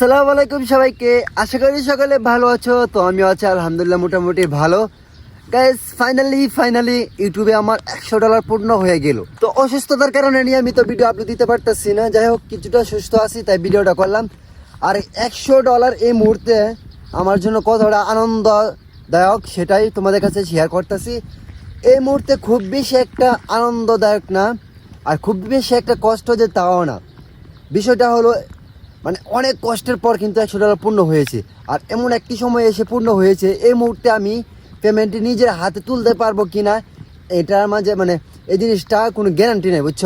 আসসালামু আলাইকুম সবাইকে। আশা করি সকলে ভালো আছো, তো আমিও আছি আলহামদুলিল্লাহ মোটামুটি ভালো। গাইজ ফাইনালি ফাইনালি ইউটিউবে আমার একশো ডলার পূর্ণ হয়ে গেল। তো অসুস্থতার কারণে নিয়ে আমি তো ভিডিও আপলোড দিতে পারতেছি না। যাই হোক কিছুটা সুস্থ আছি, তাই ভিডিওটা করলাম। আর একশো ডলার এই মুহূর্তে আমার জন্য কতটা আনন্দদায়ক সেটাই তোমাদের কাছে শেয়ার করতেছি। এই মুহূর্তে খুব বেশি একটা আনন্দদায়ক না, আর খুব বেশি একটা কষ্ট যে তাও না। বিষয়টা হলো মানে অনেক কষ্টের পর কিন্তু একশো ডলার পূর্ণ হয়েছে। আর এমন একটি সময় এসে পূর্ণ হয়েছে, এই মুহূর্তে আমি পেমেন্টটি নিজের হাতে তুলতে পারব কি না এটার মাঝে মানে এই জিনিসটা কোনো গ্যারান্টি নেই, বুঝছ?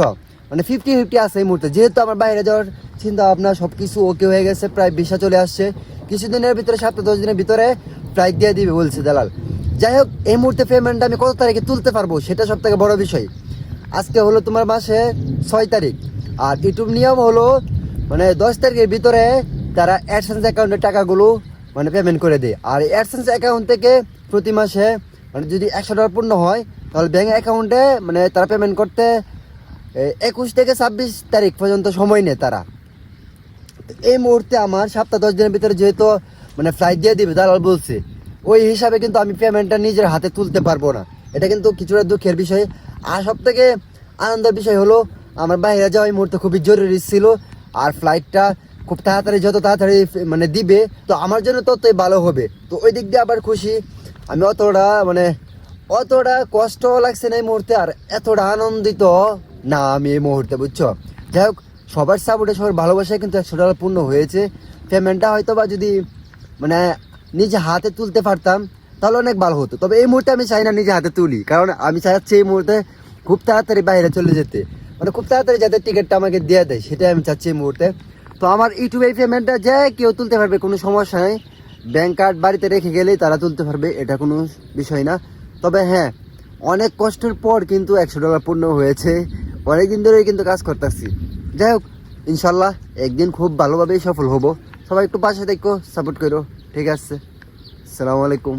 মানে ফিফটি ফিফটি আছে এই মুহূর্তে। যেহেতু আমার বাইরে যাওয়ার চিন্তা ভাবনা সব কিছু ওকে হয়ে গেছে, প্রায় ভিসা চলে আসছে। কিছুদিনের ভিতরে সপ্তাহ দশ দিনের ভিতরে ফ্লাইট দিয়ে দিবে বলছে দালাল। যাই হোক, এই মুহূর্তে পেমেন্টটা আমি কত তারিখে তুলতে পারব, সেটা সব থেকে বড় বিষয়। আজকে হলো তোমার মাসে ছয় তারিখ। আর ইউটিউব নিয়ম হলো মানে দশ তারিখের ভিতরে তারা অ্যাডসেন্স অ্যাকাউন্টের টাকাগুলো মানে পেমেন্ট করে দেয়। আর অ্যাডসেন্স অ্যাকাউন্ট থেকে প্রতি মাসে মানে যদি একশো ডলার পূর্ণ হয়, তাহলে ব্যাঙ্ক অ্যাকাউন্টে মানে তারা পেমেন্ট করতে একুশ থেকে ছাব্বিশ তারিখ পর্যন্ত সময় নেয় তারা। এই মুহূর্তে আমার সপ্তাহ দশ দিনের ভিতরে যেহেতু মানে ফ্লাইট দিয়ে দিবে, দালাল বলছে, ওই হিসাবে কিন্তু আমি পেমেন্টটা নিজের হাতে তুলতে পারব না। এটা কিন্তু কিছুটা দুঃখের বিষয়। আর সব থেকে আনন্দের বিষয় হলো, আমার বাইরে যাওয়া এই মুহূর্তে খুবই জরুরি ছিল। আর ফ্লাইটটা খুব তাড়াতাড়ি, যত তাড়াতাড়ি মানে দিবে, তো আমার জন্য ততই ভালো হবে। তো ওই দিক দিয়ে আবার খুশি। আমি অতটা মানে অতটা কষ্ট লাগছে না এই মুহূর্তে, আর এতটা আনন্দিত না আমি এই মুহূর্তে, বুঝছ? যাই হোক, সবার সাপোর্টে সবার ভালোবাসায় কিন্তু একশো ডলার পূর্ণ হয়েছে। পেমেন্টটা হয়তো বা যদি মানে নিজে হাতে তুলতে পারতাম, তাহলে অনেক ভালো হতো। তবে এই মুহূর্তে আমি চাই না নিজে হাতে তুলি, কারণ আমি চাইছি এই মুহূর্তে খুব তাড়াতাড়ি বাইরে চলে যেতে। মানে খুব তাড়াতাড়ি যাতে টিকিটটা আমাকে দিয়ে দেয়, সেটাই আমি চাচ্ছি এই মুহূর্তে। তো আমার ইউটিউবে পেমেন্টটা যে কেউ তুলতে পারবে, কোনো সমস্যা নেই। ব্যাংক কার্ড বাড়িতে রেখে গেলেই তারা তুলতে পারবে, এটা কোনো বিষয় না। তবে হ্যাঁ অনেক কষ্টের পর কিন্তু একশো ডলার পূর্ণ হয়েছে। অনেকদিন ধরেই কিন্তু কাজ করতেছি। যাই হোক, ইনশাল্লাহ একদিন খুব ভালোভাবেই সফল হব। সবাই একটু পাশে দেখো সাপোর্ট করো। ঠিক আছে। আসসালামু আলাইকুম।